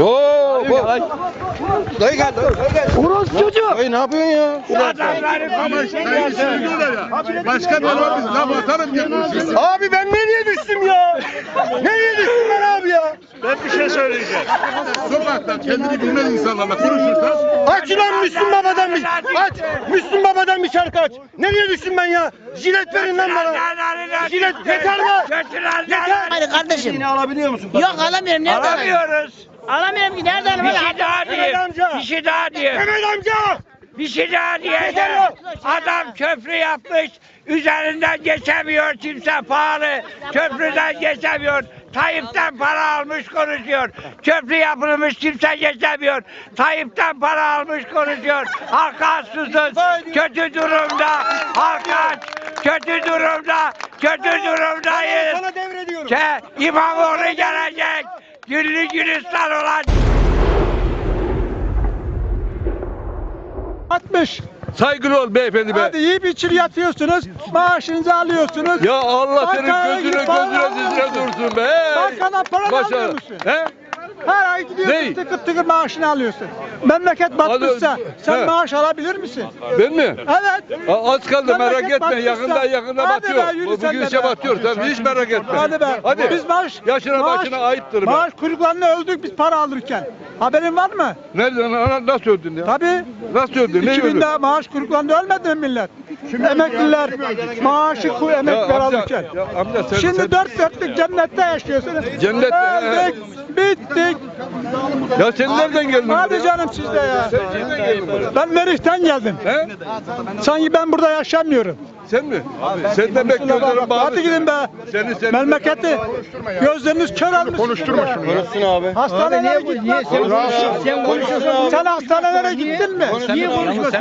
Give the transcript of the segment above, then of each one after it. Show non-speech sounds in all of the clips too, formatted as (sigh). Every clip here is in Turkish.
Oo, bu. Dayı gel, dayı gel. Horoz çocuğu. Dayı ne yapıyorsun ya? Ya. Başkan olma biz laf atarım konuşuyorsun. Abi ben nereye düştüm ya? nereye düştüm ben abi ya? Ben bir şey söyleyeceğim. Sokakta kendini bilmez insanlarla konuşursan Aç lan Müslüm Baba'dan bir aç. Müslüm Baba'dan bir şarkı aç. Nereye düştüm ben ya? Jilet verin lan bana. Jilet yeter mi? Yeter. Hayır kardeşim. Yine alabiliyor musun? Yok alamıyorum. Alayım? Alamıyoruz. Alamıyorum ki. Nereden Bir şey daha diyeyim. Bir şey daha diyeyim. Mehmet amca. Bir şey daha diyeceğim. Adam köprü yapmış. Üzerinden geçemiyor kimse pahalı. Köprüden geçemiyor. Tayyip'ten para almış konuşuyor. Köprü yapılmış kimse geçemiyor. Tayyip'ten para almış konuşuyor. Halk aç susuz. Kötü durumda. Halk aç. Kötü durumda. Kötü durumdayız. Sana devrediyorum. Ke İmamoğlu gelecek. Güllü gülistan olan 60. Saygılı ol beyefendi be. Hadi yiyip içir yatıyorsunuz. Maaşınızı alıyorsunuz. Ya Allah senin Bankaya gözüne gidip gözüne dizine alıyorsun. dursun be. Bankadan para Başa- almıyor musun? He? Her ay gidiyorsun Ney? tıkır tıkır maaşını alıyorsun. Memleket batmışsa sen He. maaş alabilir misin? Ben mi? Evet. A- Az kaldı merak Memleket etme. batmışsa- Yakında yakında Hadi batıyor. be, yürü Bu sen bugün işe be. batıyor. Sen hiç merak etme. Hadi be. Hadi. Biz maaş, Yaşına maaş- başına ayıptır be. Maaş kuyruklarına öldük biz para alırken. Haberin var mı? Nereden? ana- Nasıl öldün ya? Tabii. Nasıl öldün? Ne öldün? 2000'de maaş kuyruklarında ölmedi mi millet? Emekliler maaşı kuy Ya emekliler amca, alırken. ya amca sen, Şimdi sen- dört dörtlük cennette yaşıyorsunuz. Cennette, Öldük, bittik. ya sen nereden geldin? Hadi canım siz de ya. Sen kimden geldin buraya? Ben Merih'ten geldim. He? Sanki ben burada yaşamıyorum. Sen mi? Sen de bek gözlerin bağlı. Hadi gidin be. Seni seni. Memleketi gözleriniz kör almış. konuşturma şunu. Konuşsun abi. Hastanelere gittin. Sen konuşuyorsun. Sen hastanelere gittin mi? Niye konuşmuyorsun?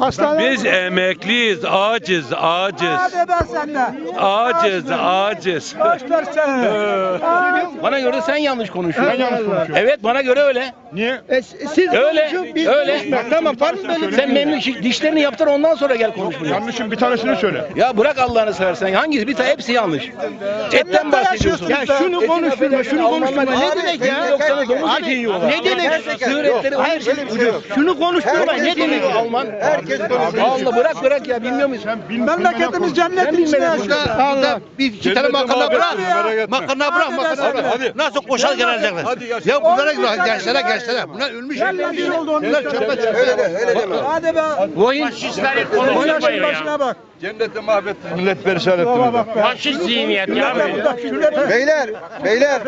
Hastanelere Biz emekliyiz, aciz, aciz. Hadi be sen de. Aciz, aciz. Boş ver seni. Ha. Bana göre sen yanlış konuşuyorsun. Evet bana göre öyle. Niye? Siz öyle. öyle. Tamam pardon Sen memnun dişlerini yaptır ondan sonra gel konuş buraya. Yanlışın bir tanesini söyle. Ya bırak Allah'ını seversen. Hangisi? Bir tane hepsi yanlış. Etten bahsediyorsun. be. şunu konuşturma, şunu konuşturma. Ne demek ya? Abi, domuz eti yiyorlar. Ne demek? Sığır etleri ucuz. bir şey yok. Şunu konuşturma. Ne demek. Alman? Herkes konuşuyor. Allah bırak bırak ya bilmiyor musun? Memleketimiz cennetin içinde yaşıyor. Allah. Bir iki tane makarna bırak. Makarna bırak, makarna bırak. Hadi. Nasıl koşar gelecekler? Ya bunlara sen gençlere ya. gençlere. Bunlar ölmüş. Oldu onun için. Öyle de, öyle deme. Hadi be. Boyun. O yaşın başına bak. Cennette mahvettiniz. Millet perişan ettiniz. faşist zihniyet ya. Beyler, beyler,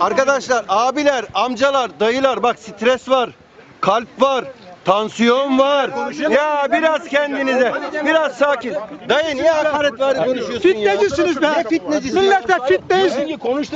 arkadaşlar, abiler, amcalar, dayılar bak stres var, kalp var, tansiyon var. Ya biraz kendinize, biraz sakin. Dayı niye hakaret var konuşuyorsun ya? Fitnecisiniz be. Ne fitnecisi? Millete fitneyiz.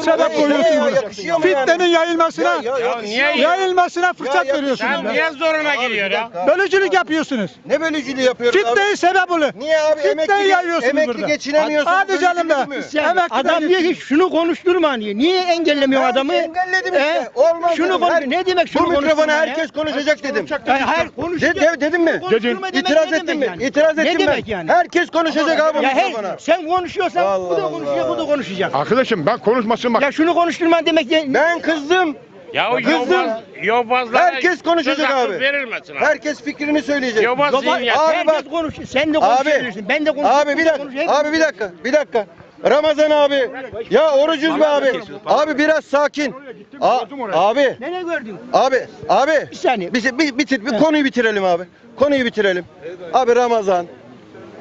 Sebep koyuyorsunuz. yakışıyor mu yani? Fitnenin yayılmasına, Ya, ya, Niye? yayılmasına fırsat Ya, veriyorsunuz. Sen niye zoruna gidiyor ya? Bölücülük yapıyorsunuz. Ne bölücülüğü yapıyoruz abi? Fitneyi sebep olu. Niye abi Fitneyi emekli, yayıyorsunuz emekli burada. geçinemiyorsun? Hadi canım be. Emekli Adam diyor ki şunu konuşturma diyor. Niye engellemiyor Ben adamı? engelledim işte. Olmaz Şunu dedim. konuş. Her- Ne demek şunu Bu mikrofona ya? herkes konuşacak dedim. Hayır, hayır konuş. De, de, dedim mi? Demek İtiraz ne demek mi? yani? İtiraz Ne ettim ben. demek yani? Herkes konuşacak abi Ya her, sen konuşuyorsan bu Allah da konuşacak, bu da konuşacak. Arkadaşım ben konuşmasın bak. Ya şunu konuşturma demek ya. Ben kızdım. Ya o yobaz, yobazlara Herkes konuşacak abi. Verilmesin abi. Herkes fikrini söyleyecek. Yobaz zihniyet. Abi herkes bak. konuş. Sen de Abi, konuşabilirsin. Ben de konuşuyorum. abi bir bu da dakika, abi bir dakika, bir dakika. Ramazan abi, ya orucuz be abi. Abi biraz sakin. A- abi, Nereye gördün? abi, abi. Bir saniye. Bir, bir, bitir, bir konuyu bitirelim abi. Konuyu bitirelim. Abi Ramazan,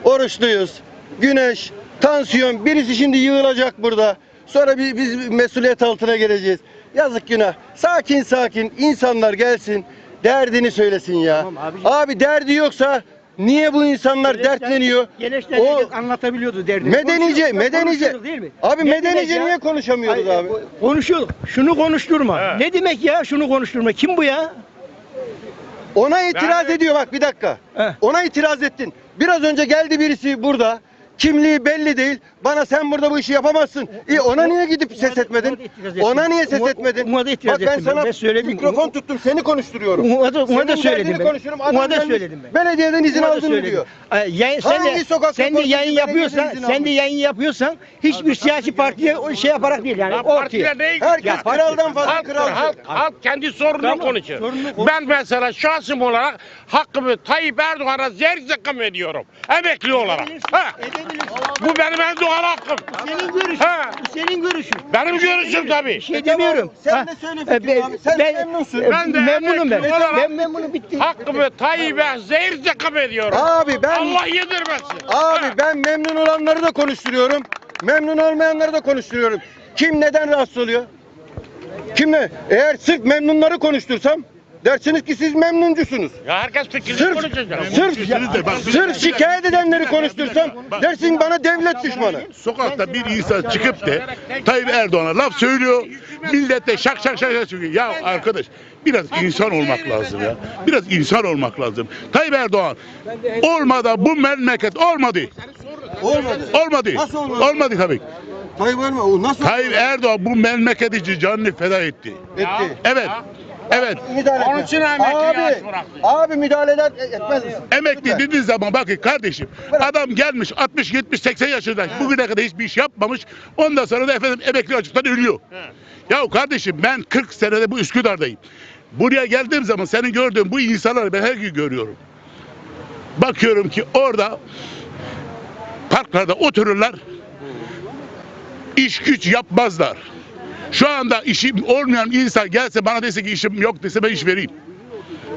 oruçluyuz, güneş, tansiyon, birisi şimdi yığılacak burada. Sonra biz, biz mesuliyet altına geleceğiz. Yazık günah. Sakin sakin insanlar gelsin, derdini söylesin ya. Tamam abiciğim. Abi derdi yoksa niye bu insanlar dertleniyor? Gençler O anlatabiliyordu derdini. medenice, medenice. değil mi? Abi Ne medenice niye konuşamıyoruz Hayır, abi? Konuşuyorduk. Şunu konuşturma. Evet. Ne demek ya şunu konuşturma? Kim bu ya? Ona itiraz Ben- ediyor bak bir dakika. Heh. Ona itiraz ettin. Biraz önce geldi birisi burada. Kimliği belli değil. Bana sen burada bu işi yapamazsın. İyi ona niye gidip ses etmedin? Ona niye ses etmedin? Umut'a itiraz Bak ben ettim sana Ben söyledim. mikrofon tuttum seni konuşturuyorum. Umut'a Senin söyledim derdini ben. konuşuyorum. Adam gelmiş, söyledim ben. Belediyeden izin Umut'a aldın söyledim. diyor. Ay, Yayın, sen Hangi de, sen de yayın yapıyorsan, izin sen de yayın yapıyorsan hiçbir siyasi partiye o şey yaparak değil yani ortaya. Herkes kraldan fazla kralcı. Halk, halk kendi sorununu konuşuyor. Ben mesela şahsım olarak hakkımı Tayyip Erdoğan'a zerzekam ediyorum. Emekli olarak. Ha. Bu benim en doğal hakkım. Senin görüşün. Ha. Bu senin görüşün. Benim görüşüm tabii. Bir şey demiyorum. Sen Ha, de söyle e, fikrini abi. Sen memnunsun. Ben de memnunum ben. emekli olarak- Ben memnunum bitti. Hakkımı Tayyip'e zerzekam ediyorum. Abi ben Allah yedirmesin. Abi Ha. ben memnun olanları da konuşturuyorum. Memnun olmayanları da konuşturuyorum. Kim neden rahatsız oluyor? Kim ne? Eğer sırf memnunları konuştursam dersiniz ki siz memnuncusunuz. Ya herkes fikrini Sırf, konuşacak. sırf, de bak- sırf şikayet edenleri konuştursam dersin bana devlet düşmanı. Sokakta bir insan çıkıp da Tayyip Erdoğan'a laf söylüyor. Millet de şak şak şak şak söylüyor. Ya arkadaş biraz insan olmak lazım ya. Biraz insan olmak lazım. Tayyip Erdoğan olmadan bu memleket olmadı. Olmadı. Olmadı. Nasıl olmadı? Olmadı tabii. Tayyip var mı? O nasıl Tayyip Erdoğan bu memleket için canını feda etti. etti? Evet. Evet. Müdahale Onun için emekliyi aç Abi, bıraktı. abi müdahale eder, etmez misin? Emekli dediğin zaman bakın kardeşim adam gelmiş 60 70 80 yaşında bugüne kadar hiçbir iş yapmamış. Ondan sonra da efendim emekli açıktan ölüyor. Ya kardeşim ben 40 senede bu Üsküdar'dayım. Buraya geldiğim zaman senin gördüğün bu insanları ben her gün görüyorum. Bakıyorum ki orada parklarda otururlar. iş güç yapmazlar. Şu anda işim olmayan insan gelse bana dese ki işim yok dese ben iş vereyim.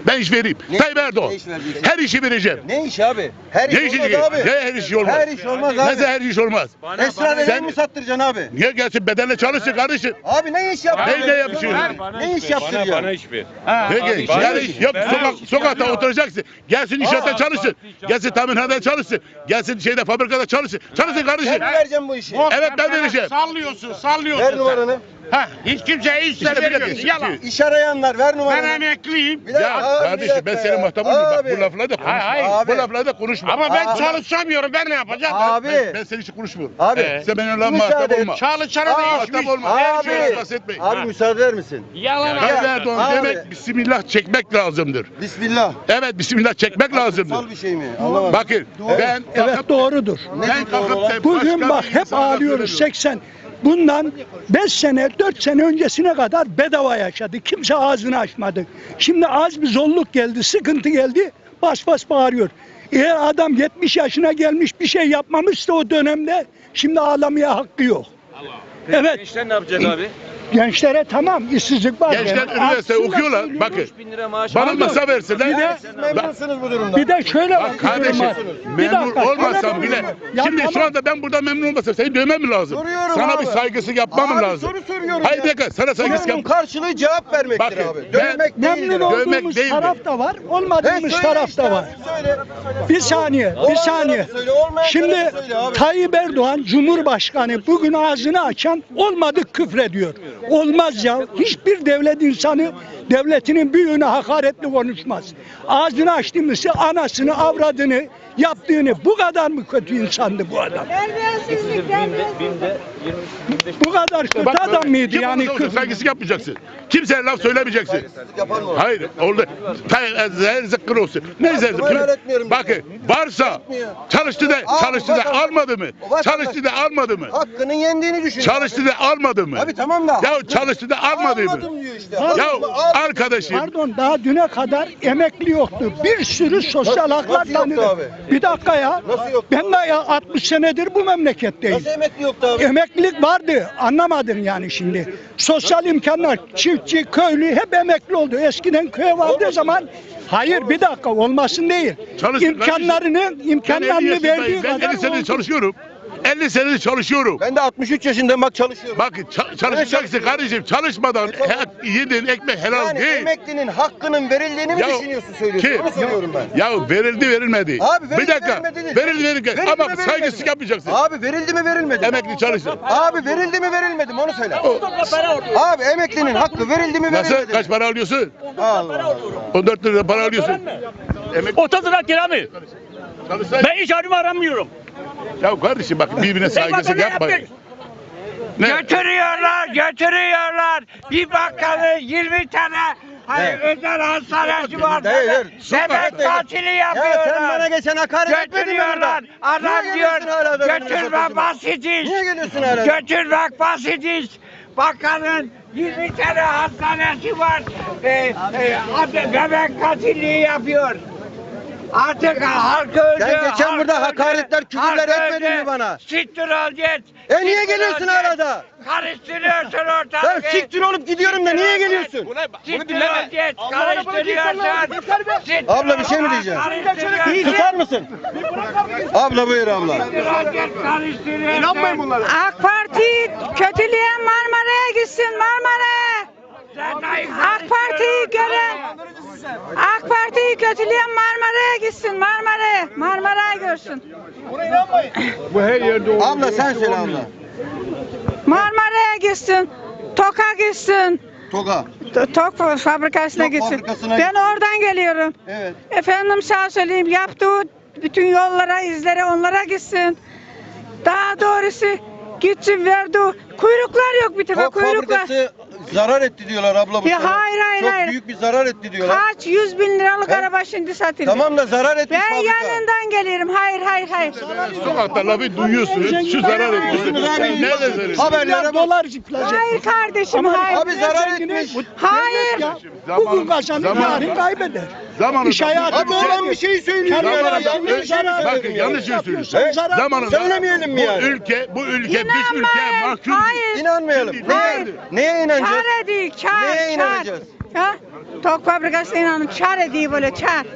Ben iş vereyim. Ne- Tayyip Erdoğan. ne iş vereceksin? Her işi vereceğim. Ne iş abi? Her iş Ne işi olmaz değil? abi. Ne her iş olmaz? Her iş olmaz abi. Nasıl her iş olmaz? Esrar eden Sen- mi sattıracaksın abi? Niye gelsin bedenle çalışsın kardeşim? Abi ne iş yaptırıyorsun? Ne- ne yapıyorsun? Ne iş Bana, yaptırıyorsun? bana iş ver. Peki bana yani iş- iş yap ben- sokak, sokakta oturacaksın. Gelsin inşaatta Aa, çalışsın. Gelsin tamirhanede çalışsın. Gelsin şeyde fabrikada çalışsın. Çalışsın kardeşim. Sen mi vereceksin bu işi? Evet ben vereceğim. Sallıyorsun, sallıyorsun. Ver numaranı. Ha, hiç kimseye iş İşte dakika, Yalan. İş arayanlar ver Ben numaranı. emekliyim. Bir Ya abi, kardeşim ben senin ya. muhatabım Bak Abi. bu lafları da konuşma. Hayır, hayır. Bu lafları da konuşma. Ama ben Abi. çalışamıyorum. Ben ne yapacağım? Abi. Ben, ben senin için konuşmuyorum. Abi. Ee, Sen benimle muhatap olma. Çalışana da Aa, iş muhatap olma. Abi. Her şeyi bahsetmeyin. Abi müsaade eder misin? Yalan. Tayyip Ya, Erdoğan abi. demek bismillah çekmek lazımdır. Bismillah. Evet bismillah çekmek Kutsal lazımdır. bir şey mi? Anlamadım. Bakın ben Evet doğrudur. ben kalkıp Bugün başka bak bir hep ağlıyoruz söylemiyorum. 80. Bundan 5 sene 4 sene öncesine kadar bedava yaşadı. Kimse ağzını açmadı. Şimdi az bir zolluk geldi, sıkıntı geldi. Bas bas bağırıyor. Eğer adam 70 yaşına gelmiş bir şey yapmamışsa o dönemde şimdi ağlamaya hakkı yok. Evet. Gençler ne yapacak abi? Gençlere tamam işsizlik var. Gençler Yani üniversite okuyorlar. Bakın 3000 lira maaş bana masa versinler. Bir de- memnunsunuz bu durumda. Bir de şöyle Bak kardeşim memnun olmasam bile şimdi şu anda ben burada memnun olmasam seni dövmem mi lazım? Soruyorum Sana abi. bir saygısı yapmam Abi lazım. soru soruyorum Hayır bir dakika sana saygısı yap. karşılığı cevap vermektir Bakın, abi. ben- Dövmek değildir Memnun abi. Dövmek olduğumuz değil taraf da var, olmadığımız taraf da var. Bir saniye, bir saniye. Şimdi. Tayyip Erdoğan Cumhurbaşkanı bugün ağzını açan olmadık küfrediyor. Olmaz ya. Hiçbir devlet insanı devletinin büyüğüne hakaretli konuşmaz. Ağzını açtığımızda anasını, avradını, yaptığını bu kadar mı kötü insandı bu adam? Terbiyesizlik, terbiyesizlik. Bu kadar kötü Bak adam mıydı kim yani? olsun küfür- saygısızlık yapmayacaksın. Kimseye laf söylemeyeceksin. Hayır orada zer zıkkır olsun. Ne zer Hakkımı helal etmiyorum Bakın varsa çalıştı da çalıştı da almadı mı? Çalıştı da almadı mı? Hakkının yendiğini düşün. Çalıştı da almadı mı? Abi tamam da. Ya çalıştı da almadı mı? Almadım diyor işte. Ya. Arkadaşım Pardon daha düne kadar emekli yoktu. Bir sürü sosyal haklar nasıl yoktu abi? Bir dakika ya. Nasıl yoktu? Ben de ya 60 senedir bu memleketteyim. Nasıl emekli yoktu abi? Emeklilik vardı. Anlamadın yani şimdi. Sosyal imkanlar, çiftçi, köylü hep emekli oldu. Eskiden köye vardığı zaman hayır bir dakika olmasın değil. Çalışın İmkanlarını, ben 50 imkanlarını verdiği. Ben kadar 50 senedir oldu. çalışıyorum. 50 senedir çalışıyorum. Ben de 63 yaşındayım bak çalışıyorum. Bak ça- çalışacaksın kardeşim. Çalışmadan he- yediğin ekmek helal yani değil. emeklinin hakkının verildiğini mi Ya- düşünüyorsun söylüyorsun? Kim? Onu soruyorum ben. Ya verildi verilmedi. Abi verildi bir dakika. verilmedi değil. Verildi verilmedi. Verildi Ama mi, verilmedi saygısızlık mi? yapmayacaksın. Abi verildi mi verilmedi mi? Emekli çalışsın. Abi verildi mi verilmedi mi onu söyle. Abi emeklinin hakkı verildi mi Nasıl? verilmedi mi? Kaç para alıyorsun? Allah Allah. 14 lira para alıyorsun. Emekli 30 lira kira mı? çalışsaydın. Ben iş arımı aramıyorum. Ya kardeşim bak birbirine saygısızlık yapmayın. Ne? Götürüyorlar, götürüyorlar. Bir bakkalı 20 tane Evet. özel hastanesi var. Hayır, hayır. Devlet tatili Ya sen yapıyorlar. bana geçen hakaret etmedin mi burada? Götürüyorlar. Adam Niye diyor geliyorsun hala da benim götürme röportajıma? basit iş. Niye geliyorsun hala? Götürmek basit iş. Bakkalın 20 tane hastanesi var. Ee, e, adı- bebek katilliği yapıyor. Artık halk öldü. Sen geçen halk burada öldü, hakaretler, küfürler halk etmedin öldü. mi bana? Siktir ol git. E niye Siktir geliyorsun ol git. arada? Karıştırıyorsun ortalığı. Ben siktir olup gidiyorum da niye geliyorsun? Siktir ol git. Karıştırıyorsun. Siktir Abla bir şey mi ol, diyeceksin? karıştırıyorsun. Tutar mısın? Abla buyur abla. Siktir ol git, karıştırıyorsun. İnanmayın bunlara. AK Parti kötüleyen Marmara'ya gitsin Marmara'ya. AK Parti'yi gören AK Parti'yi kötüleyen Marmara'ya gitsin Marmara'ya. Marmara'ya görsün. Abla sen söyle abla. Marmara'ya gitsin. Tok'a gitsin. Toga. T- Tok fabrikasına Tok gitsin. fabrikasına Ben oradan geliyorum. Evet. Efendim sağ söyleyeyim yaptığı bütün yollara, izlere onlara gitsin. Daha doğrusu gitsin verdi. Kuyruklar yok bir defa Tok kuyruklar. fabrikası zarar etti diyorlar abla bu Ya sene. hayır, hayır, Çok hayır. büyük bir zarar etti diyorlar. Kaç yüz bin liralık He? araba şimdi satıldı. Tamam da zarar etmiş Ben fabrika. yanından gelirim. Hayır hayır hayır. Sokakta lafı duyuyorsunuz. Şu zarar ediyorsunuz. Ne deseniz? Haberlere bak. dolar zıplayacak. Hayır kardeşim hayır. Abi zarar etmiş. Hayır. Bugün zamanı- yarın kaybeder. Zamanında- İş hayatı Abi olan bir şey söylüyor. Kendi ya. Zamanında- Yanlış bir şey mi Bakın yanlış şey söylüyorsun. He? Zarar- Zamanında Söylemeyelim mi bu yani? ülke, bu ülke dış ülke İnanmayın. mahkum. Hayır. İnanmayalım. Neye, Hayır. neye inanacağız? Çare değil, çar, Neye çar. inanacağız? Ha? Tok fabrikasına inanın, çar ediyor böyle, çar.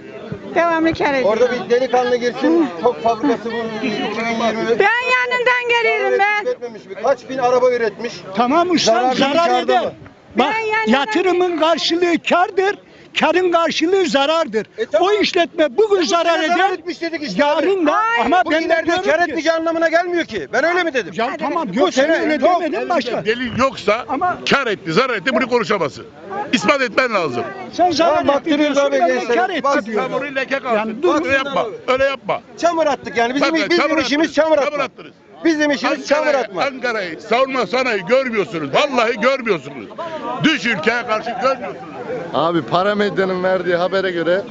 Devamlı kar ediyor. Orada bir delikanlı girsin. Çok fabrikası bu 2020. Ben yanından geliyorum ben. Üretmemiş. Kaç bin araba üretmiş. Tamam usta Zararlı mı, zarar kârda eder. mı? Bak Ben yatırımın karşılığı kardır. Karın karşılığı zarardır. E tamam. O işletme bugün zarar sene zarar eder. etmiş dedik işte Yarın da Hayır. ama Bu ben de diyorum kar ki- etmeyeceği anlamına gelmiyor ki. Ben öyle mi dedim? Ya tamam Bu yok sen öyle çok- demedin başka. Delil yoksa Ama- kar etti, zarar etti bunu konuşamazsın. İspat etmen lazım. Sen zarar Tamam, etti diyorsun abi ben de kar etti diyorum. bunu leke kalsın. Yani öyle yapma. Öyle yapma. Çamur attık yani. Bizim, çamur işimiz çamur çamur atmak. attınız. Bizim işimiz çamur Ankara'yı, atmak. Ankara'yı savunma sanayi görmüyorsunuz. Vallahi görmüyorsunuz. Dış ülkeye karşı görmüyorsunuz. Abi Paramedyan'ın verdiği habere göre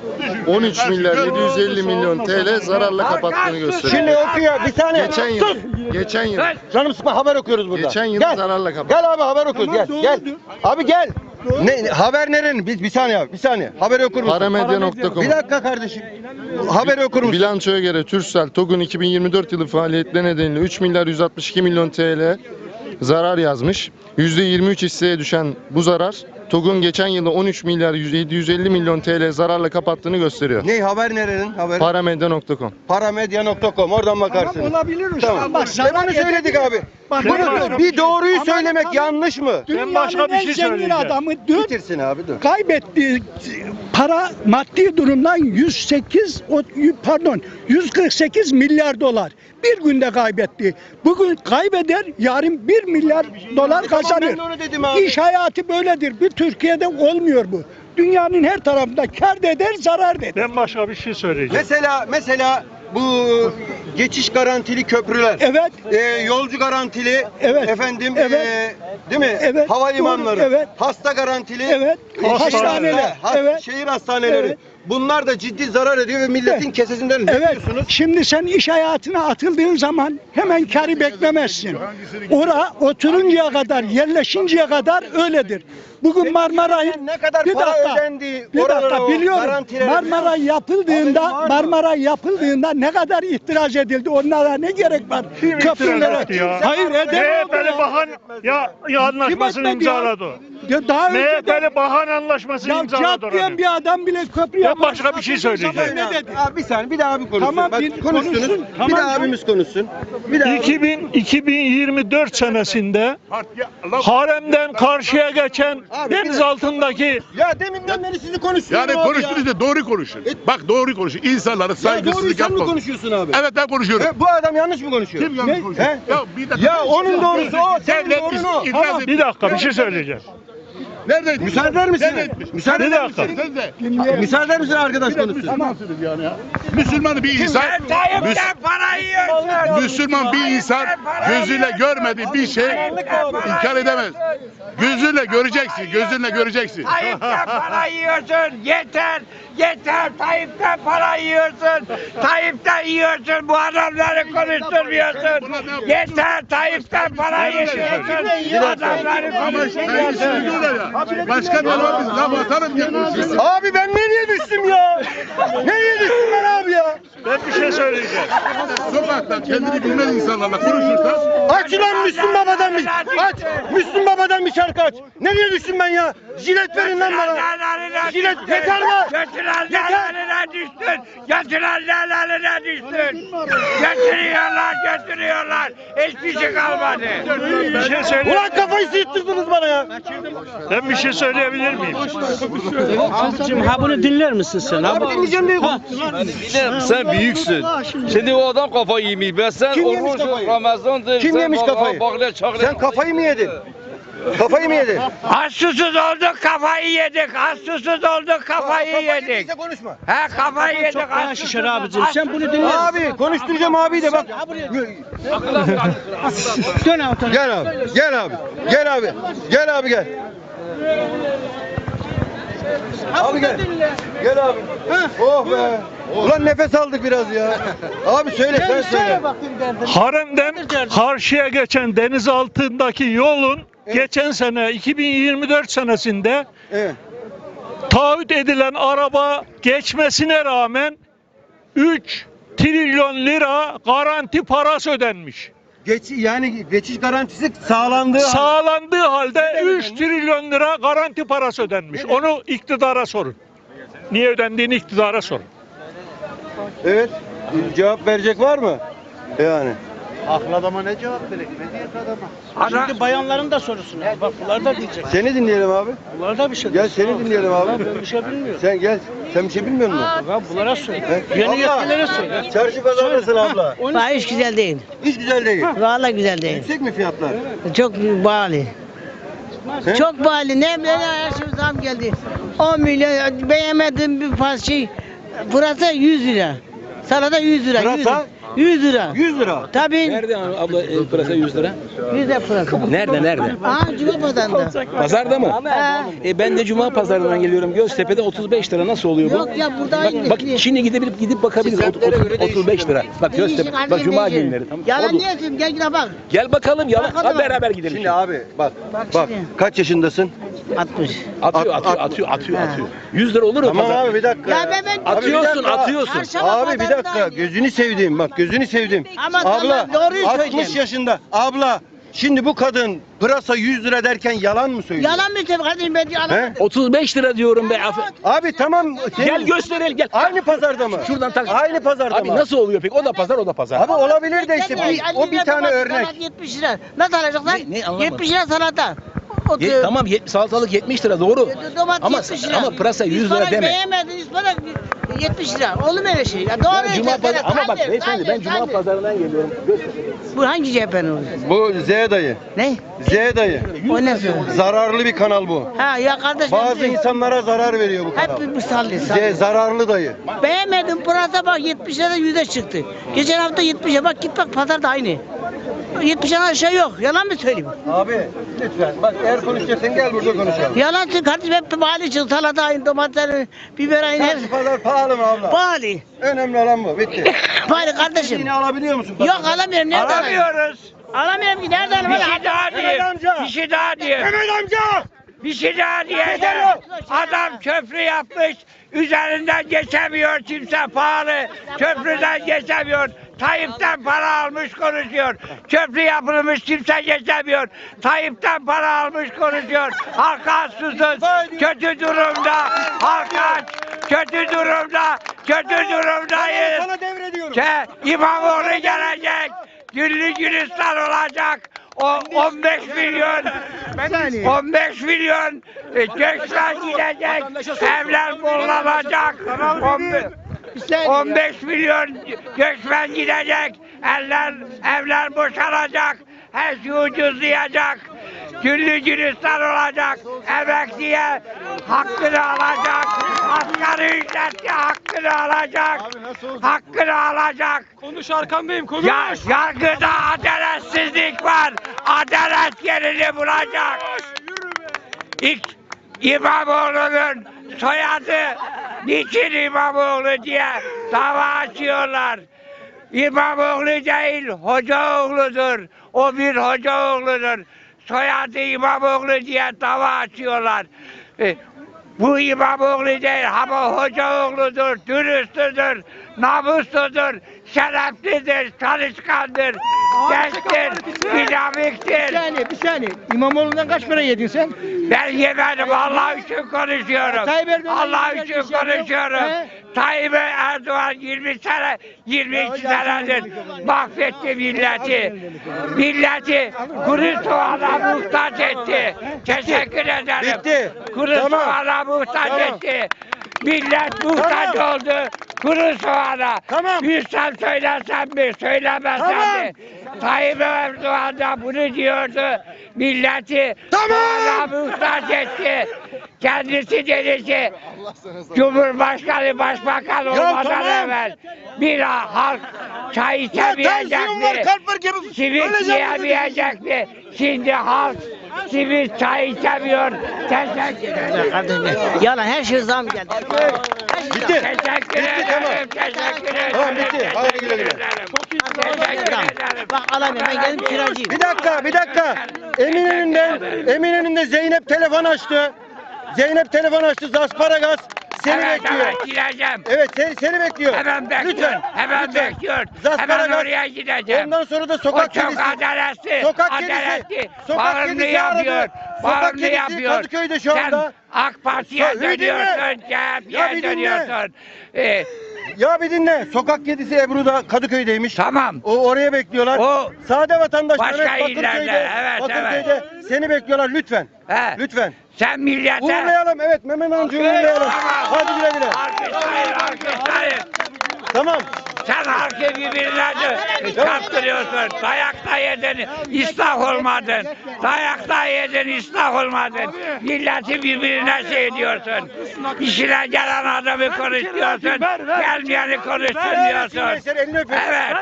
13 milyar 750 milyon TL zararla kapattığını gösteriyor. Şimdi okuyor bir saniye. Geçen yıl, Sus. geçen yıl, Canım sıkma haber okuyoruz burada. geçen yıl Gel. zararla kapattı. Gel abi haber okuyoruz gel. Gel. Abi gel. Ne, ne- haber nerenin? Bir, bir saniye abi bir saniye. Haberi okur musun? Paramedya.com Bir dakika kardeşim. Haberi okur musun? Bilançoya göre Türksel, TOG'un 2024 yılı faaliyetleri nedeniyle 3 milyar 162 milyon TL zarar yazmış. %23 hisseye düşen bu zarar TOG'un geçen yılı 13 milyar 750 milyon TL zararla kapattığını gösteriyor. Ne haber nerenin? Haber. Paramedya.com Paramedya.com oradan bakarsınız. Tamam olabilir usta. Tamam. Bak zarar bunu söyledik edebilir. abi. Bak, Bunu bir doğruyu Ama- söylemek ama- yanlış mı? Dünyanın başka bir en şey zengin söyleyeceğim. adamı dün Bitirsin abi dur. kaybettiği para maddi durumdan 108 o- pardon 148 milyar dolar bir günde kaybetti. Bugün kaybeder yarın 1 milyar dolar E tamam, kazanır. ben de onu dedim abi. İş hayatı böyledir. Bir Türkiye'de olmuyor bu. Dünyanın her tarafında kar da eder, zarar da eder. Ben başka bir şey söyleyeceğim. Mesela mesela bu geçiş garantili köprüler. Evet. e, yolcu garantili Evet. efendim Evet. e, değil mi? Evet. Havalimanları. Doğru, evet. Hasta garantili. Evet. e, Hastaneler. ha, has- Evet. Şehir hastaneleri. Evet. Bunlar da ciddi zarar ediyor ve milletin Evet. kesesinden ne Evet. diyorsunuz? Şimdi sen iş hayatına atıldığın zaman hemen karı beklemezsin. Ora oturuncaya kadar, yerleşinceye kadar öyledir. Bugün Marmaray'ın Ne kadar bir para dakika, ödendi bir dakika biliyorum. garantilere? Marmaray yapıldığında? Marmaray yapıldığında ne kadar itiraz edildi? Onlara ne gerek var? Kim itiraz etti ya? Hayır edemedi. Bakan ya, ya anlaşmasını imzaladı. Ya daha önce de MHP'li bakan anlaşmasını ya imzaladı cat diyen bir adam bile köprü Ben yapar. başka bir şey söyleyeceğim. Ne dedi? Abi bir saniye bir daha abi konuşsun. Tamam, Bak, bir konuştunuz. konuşsun. bir Tamam daha ya. abimiz konuşsun. Bir daha. 2000, 2024 senesinde haremden karşıya geçen Abi, bir deniz dakika. altındaki Ya deminden beri sizi konuşuyorum Yani abi konuştunuz ya. da doğru konuşun. Bak doğru konuşun. İnsanlara Ya doğruyu saygısızlık sen mi yapma. konuşuyorsun abi? Evet ben konuşuyorum. E, bu adam yanlış mı konuşuyor? Kim yanlış konuşuyor? He? Ya bir dakika. Ya onun doğrusu o, senin Devlet doğrun o. itiraz Tamam bir dakika bir şey söyleyeceğim. Nerede? Müsaade eder misin? Nerede etmiş? Müsaade eder misin? Sen de. Müsaade eder misin arkadaş konuşsun? Müslümansınız yani ya. Müslüman bir insan. Müs- Tayyip'ten para yiyorsun. Müslüman bir insan gözüyle görmediği bir şey inkar edemez. Gözüyle göreceksin, gözünle göreceksin. Tayyip'ten para yiyorsun. Yeter. Yeter. Tayyip'ten para yiyorsun. Tayyip'ten yiyorsun. Bu adamları konuşturmuyorsun. Yeter. Tayyip'ten para yiyorsun. Adamları konuşturmuyorsun. ya. Olarak biz laf atarım diye konuşuyoruz. Abi ben nereye düştüm ya? Nereye düştüm ben abi ya? Sokakta kendini bilmez insanlarla konuşursan Aç ulan Müslüm Baba'dan bir aç. Müslüm Baba'dan bir şarkı aç. Nereye düştüm ben ya? Jilet verin lan bana. Jilet yeter lan. Götürenlerine düştün. Götürenlerine düştün. Götürüyorlar, götürüyorlar. Hiçbir şey kalmadı. Ulan kafayı sıyırttırdınız bana ya. Ben bir şey söyleyebilir miyim? Abicim ha bunu dinler misin sen? Abi dinleyeceğim diye Sen büyüksün. Şimdi o adam kafayı yemiş. Ben sen Kim yemiş oruç kafayı? Ramazan'dır. Kim sen yemiş vallahi kafayı? Bakle çakle. Sen kafayı mı yedin? Kafayı mı yedin? Az susuz olduk kafayı yedik. Az susuz olduk kafayı yedik. yediyse konuşma. He kafayı yedik. Çok az şişer abicim. Sen bunu dinle. Abi konuşturacağım abi de bak. Dön abi. Gel abi. Gel abi. Gel abi. Gel abi gel. Abi gel. Gel abi. Oh be. Ulan nefes aldık biraz ya. Abi söyle sen söyle. Harem'den karşıya geçen deniz altındaki yolun geçen sene 2024 senesinde Evet. taahhüt edilen araba geçmesine rağmen 3 trilyon lira garanti parası ödenmiş. Geç, yani geçiş garantisi sağlandığı halde- Sağlandığı halde 3 trilyon lira garanti parası ödenmiş. Onu iktidara sorun. Niye ödendiğini iktidara sorun. Evet. Cevap verecek var mı? Yani. Ana- Şimdi bayanların da sorusunu. Bak bunlar da diyecek. Seni dinleyelim abi. Bunlar da bir şey Gel seni dinleyelim abi. Ben bir şey bilmiyorum. Sen gel. Sen bir şey bilmiyor musun? Ya bunlara söyle. Yeni yetkililere söyle. Çarşı pazar nasıl abla? Fahiş güzel değil. Hiç güzel değil. Vallahi güzel değil. Yüksek mi fiyatlar? Çok bağlı. He? Çok bağlı. Ne ne her şey zam geldi. 10 milyon beğenmedim bir şey. Burası 100 lira. Salata 100 lira. 100 Pırasa? lira. 100 lira. 100 lira. Tabii. Nerede abla e, pırasa 100 lira? 100 lira pırasa. Nerede nerede? Aa Cuma pazarında. Pazarda mı? Ha. E ben de cuma pazarından geliyorum. Göztepe'de 35 lira nasıl oluyor bu? Yok ya burada aynı. Bak, bak şimdi gidip gidip bakabiliriz. Ot- ot- 35 lira. Bak Göztepe. annem Bak cuma günleri. Tamam. Yalan Oldu. diyorsun gel gide bak. Gel bakalım yalan. Bakalım Hadi beraber gidelim. Şimdi abi bak. Bak Bak şimdi. kaç yaşındasın? 60. Atıyor At- atıyor at- atıyor atıyor Ha. atıyor. 100 lira olur mu Tamam pazar? abi bir dakika. Ya ben- ben- Abi bir Atıyorsun dakika. atıyorsun. Çarşamba Abi bir pazarında dakika aynı. gözünü sevdiğim bak gözünü sevdim. Ama Abla tamam, doğruyu 60 söyleyeceğim. yaşında abla şimdi bu kadın pırasa 100 lira derken yalan mı söylüyor? Yalan mı söylüyorsun kardeşim ben yalan He? mı? 35 lira diyorum be. Afe- Abi tamam. senin- Gel gösterelim gel. Aynı pazarda mı? Şuradan tak. Aynı pazarda Abi mı? nasıl oluyor peki? O da pazar o da pazar. Abi olabilir de işte bir, o bir tane örnek. Salata 70 lira. Nasıl alacaklar? Ne- ne anlamadım. 70 lira salata. Ye- tamam yet- salatalık 70 lira doğru. Domates Ama 70 lira. ama pırasa 100 lira deme. Beğenmedin ıspanak 70 lira. Olur mu öyle şey? Ya doğru Ben cuma söyle, pazar ama bak beyefendi ben cuma pazarından geliyorum. Bu hangi cephen oluyor? Bu Z dayı. Ne? Z dayı. O ne? Zararlı bir kanal bu. Ha ya kardeşim. Bazı insanlara zarar veriyor bu kanal. Hep bir sallı Z sallı. zararlı dayı. Beğenmedim pırasa bak 70 lira 100'e çıktı. Geçen hafta 70'e bak git bak pazarda aynı. 70'den aşağı yok. Yalan mı söyleyeyim? Abi lütfen bak eğer konuşacaksan gel burada konuşalım. Yalan söylüyor kardeşim hep pahalı çıktı. Salata aynı, domates, biber. Çarşı Hep pazar pahalı mı abla? pahalı. Önemli olan bu. Bitti. (laughs) Pahalı kardeşim. Yine alabiliyor musun? Yok alamıyorum. Nereden alayım? Alamıyoruz. Alamıyorum ki. Nereden Bir alayım? şey daha diyeyim. Bir şey daha diyeyim. Mehmet amca! Bir şey daha diyeceğim. Adam köprü yapmış. Üzerinden geçemiyor kimse pahalı. Köprüden geçemiyor. Tayyip'ten para almış konuşuyor. Köprü yapılmış kimse geçemiyor. Tayyip'ten para almış konuşuyor. Halk aç susuz. Kötü durumda. Halk aç. Kötü durumda. Kötü durumdayız. Sana devrediyorum. Ke İmamoğlu gelecek. Güllü gülistan olacak. O 15 milyon 15 milyon e, göçmen gidecek. Evler bollanacak. 15 15 milyon göçmen gidecek. Eller evler boşalacak. Her şey ucuzlayacak. Güllü gülistan olacak. Emekliye hakkını alacak. Asgari ücretli hakkını alacak. Hakkını alacak. Konuş Arkan Bey'im konuş. Ya, yargıda adaletsizlik var. Adalet yerini bulacak. İlk İmamoğlu'nun soyadı niçin İmamoğlu diye dava açıyorlar. İmamoğlu değil, Hocaoğlu'dur. O bir Hocaoğlu'dur. Soyadı İmamoğlu diye dava açıyorlar. E, bu İmamoğlu değil ama Hocaoğlu'dur, dürüsttür, namusludur, şereflidir, çalışkandır, gençtir, Bir dinamiktir. saniye, bir saniye. İmamoğlu'ndan kaç para yedin sen? Ben yemedim Allah için konuşuyorum. Tayyip Erdoğan Allah için konuşuyorum. he? Tayyip Erdoğan 20 sene, 22 senedir mahvetti milleti. Milleti kuru soğana muhtaç etti. Teşekkür ederim. Bitti. Kuru Tamam. soğana muhtaç Tamam. etti. Millet muhtaç oldu kuru soğana. Tamam. Bilsem söylesem mi, söylemesem Tamam. mi? Tayyip Erdoğan da bunu diyordu. Milleti Tamam. muhtaç etti. Kendisi dedi ki Cumhurbaşkanı Başbakan olmadan tamam. evvel bir halk çay içemeyecek mi? dedi. yiyemeyecek mi? Şimdi halk simit çay içemiyor. Teşekkür ederim. Kardeşim yalan her şey zam geldi. Bitti. Teşekkür ederim. tamam. Teşekkür ederim. Tamam, bitti. Hadi güle güle. Teşekkür zam. ederim. Bak alamıyorum ben geldim kiracıyım. Bir dakika, bir dakika. Eminönü'nden, Eminönü'nde Zeynep telefon açtı. Zeynep telefon açtı, Zasparagas seni evet, bekliyor. Evet, gideceğim. Evet, seni, seni bekliyor. Hemen bekliyor. Lütfen, Hemen lütfen. bekliyor. Hemen Zasparagas. oraya gideceğim. Ondan sonra da o sokak çok kedisi. adaletli. Sokak adaletli. kedisi. Sokak Bağımlı kedisi yapıyor. aradı. Sokak Bağımlı kedisi yapıyor. Kadıköy'de şu anda. Sen AK Parti'ye dönüyorsun. CHP'ye dönüyorsun. Ee, Ya bir dinle. Sokak kedisi Ebru da Kadıköy'deymiş. tamam. O oraya bekliyorlar. O Sade vatandaş başka Mehmet illerde, Bakırköy'de, evet, Bakırköy'de seni bekliyorlar lütfen. He. Lütfen. Sen millete... Uğurlayalım evet Mehmet amca uğurlayalım. Hadi güle güle. Alkışlayın, alkışlayın. Tamam. Sen halkı birbirine çarptırıyorsun. Dayak da yedin, ıslah olmadın. Dayak da yedin, ıslah olmadın. Milleti birbirine şey ediyorsun. İşine gelen adamı konuşuyorsun, gelmeyeni konuşturmuyorsun. Evet.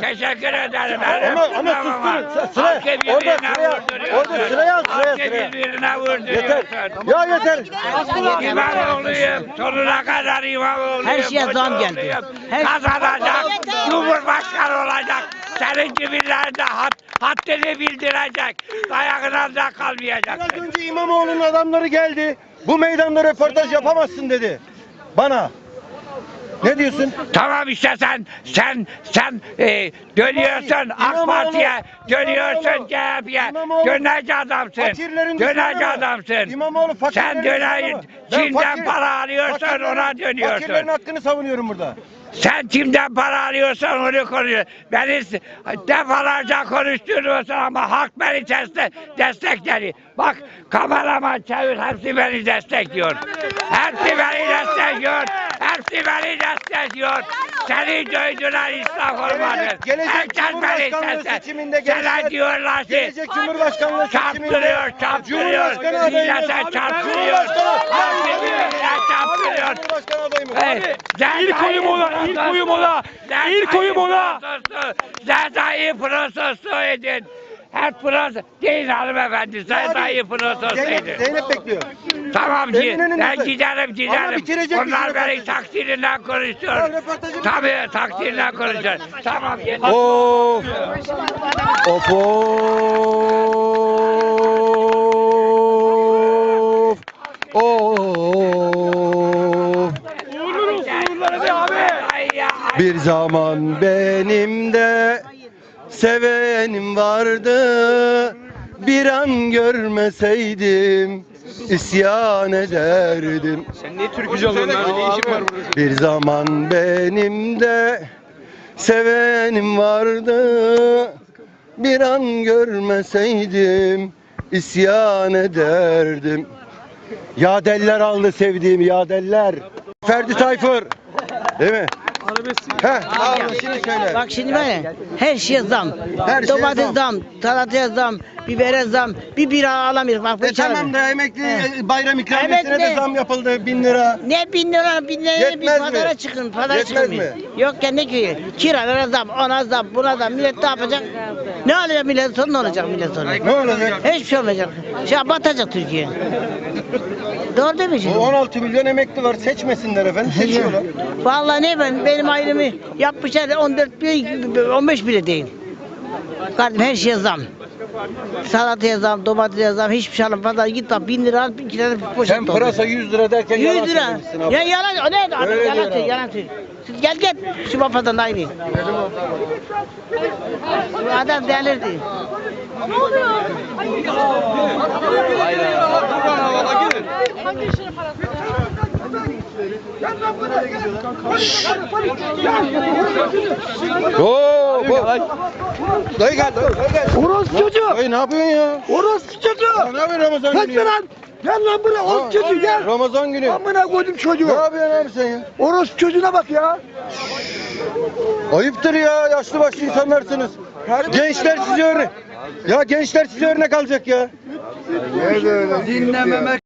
Teşekkür ederim. Ama, ama susturun. Sıra, Halkı orada birbirine sıraya, vurduruyorsun. orada sıraya al sıraya birbirine Yeter. vurduruyorsun. Ya yeter. İmamoğlu'yum. Sonuna kadar İmamoğlu'yum. Her şeye zam geldi. Her- Kazanacak. Cumhurbaşkanı olacak. Senin gibilerde hat, haddini bildirecek. Dayağına da kalmayacak. Biraz önce İmamoğlu'nun adamları geldi. Bu meydanda röportaj yapamazsın dedi. Bana. Ne diyorsun? Tamam işte sen sen sen e, dönüyorsun AK Parti'ye, dönüyorsun CHP'ye, dönece adamsın, düşmanı. adamsın. İmamoğlu fakirlerin Sen. Ben Çin'den fakir- para alıyorsun fakirlerin- ona dönüyorsun. Fakirlerin hakkını savunuyorum burada. Sen kimden para alıyorsan onu konuyor. Beni defalarca konuşturuyorsun ama halk beni destek, destekledi. Bak kameraman çevir hepsi beni destekliyor. Hepsi beni destekliyor. Hepsi beni destekliyor. Seni dövdüler israf olmadın. gelecek Cumhurbaşkanlığı seçiminde gençler- diyorlar ki Gelecek Cumhurbaşkanlığı seçiminde çarptırıyor, çarptırıyor. Cumhurbaşkanı adayımız. Millete çarptırıyor. Halkı birbirine çarptırıyor. Hey, İlk oyum ona, ilk oyum ona. İlk oyum ona. Zerdayı protesto edin. Her protesto değil hanımefendi. Zerdayı protesto Zeynep, edin. Zeynep bekliyor. Tamam ki ben giderim Ama giderim. Onlar bizi beni röportajı. takdirinden konuşuyor. Tabii takdirinden konuşuyor. Tamam yeter. Of. Of of. Of. Bir zaman benim de sevenim vardı. Bir an görmeseydim isyan ederdim. Sen ne türkücü? Ne işin var burada? Bir zaman benim de sevenim vardı. Bir an görmeseydim isyan ederdim. Ya deller aldı sevdiğim ya deller. Ferdi Tayfur. Değil mi? He, şimdi söyle. Bak şimdi böyle her şeye zam. Her şeye Domates zam. zam, salataya zam, bibere zam. Bir bira alamıyoruz. Bak bu E tamam da emekli e, bayram ikramiyesine de Emekli. zam yapıldı bin lira. Ne bin lira bin lira bir Yetmez mi? pazara çıkın pazara Yetmez çıkın. mi? Yok ya ne ki kiralara zam ona zam buna zam millet ne yapacak? Ne alacak millet sonu ne olacak millet sonu? Ne olacak? Hiçbir şey olmayacak. Şey batacak Türkiye. Doğru şimdi? 16 milyon emekli var seçmesinler efendim seçiyorlar. Vallahi ne ben benim ayrımı yapmışlar 14 bile 15 bile değil. Kardeşim her şeye zam. Salataya zam, domatese zam, hiçbir şey alamam. Pazar git bak bin lira al, iki tane poşet Sen doldur. pırasa 100 lira derken 100 yalan lira. söylemişsin abi. Ya yalan, o ne? Adam, Öyle yalan diyor söylüyor, yalan söylüyor. Siz Gel gel, şu bafadan da aynı. Bu adam delirdi. Oo, bu. Dayı gel, dayı gel. Çocuğu. Dayı ne yapıyorsun ya? Orospu çocuğu. Ya Ne yapıyorsun Ramazan günü Kaç lan. Gel lan buraya orospu çocuğu gel. Ramazan günü. Amına koydum Ne çocuğu. yapıyorsun abi sen ya? Orospu çocuğuna bak ya. Ayıptır ya yaşlı başlı insanlarsınız. Gençler size örnek. Ya gençler size örnek alacak ya. Dinlememek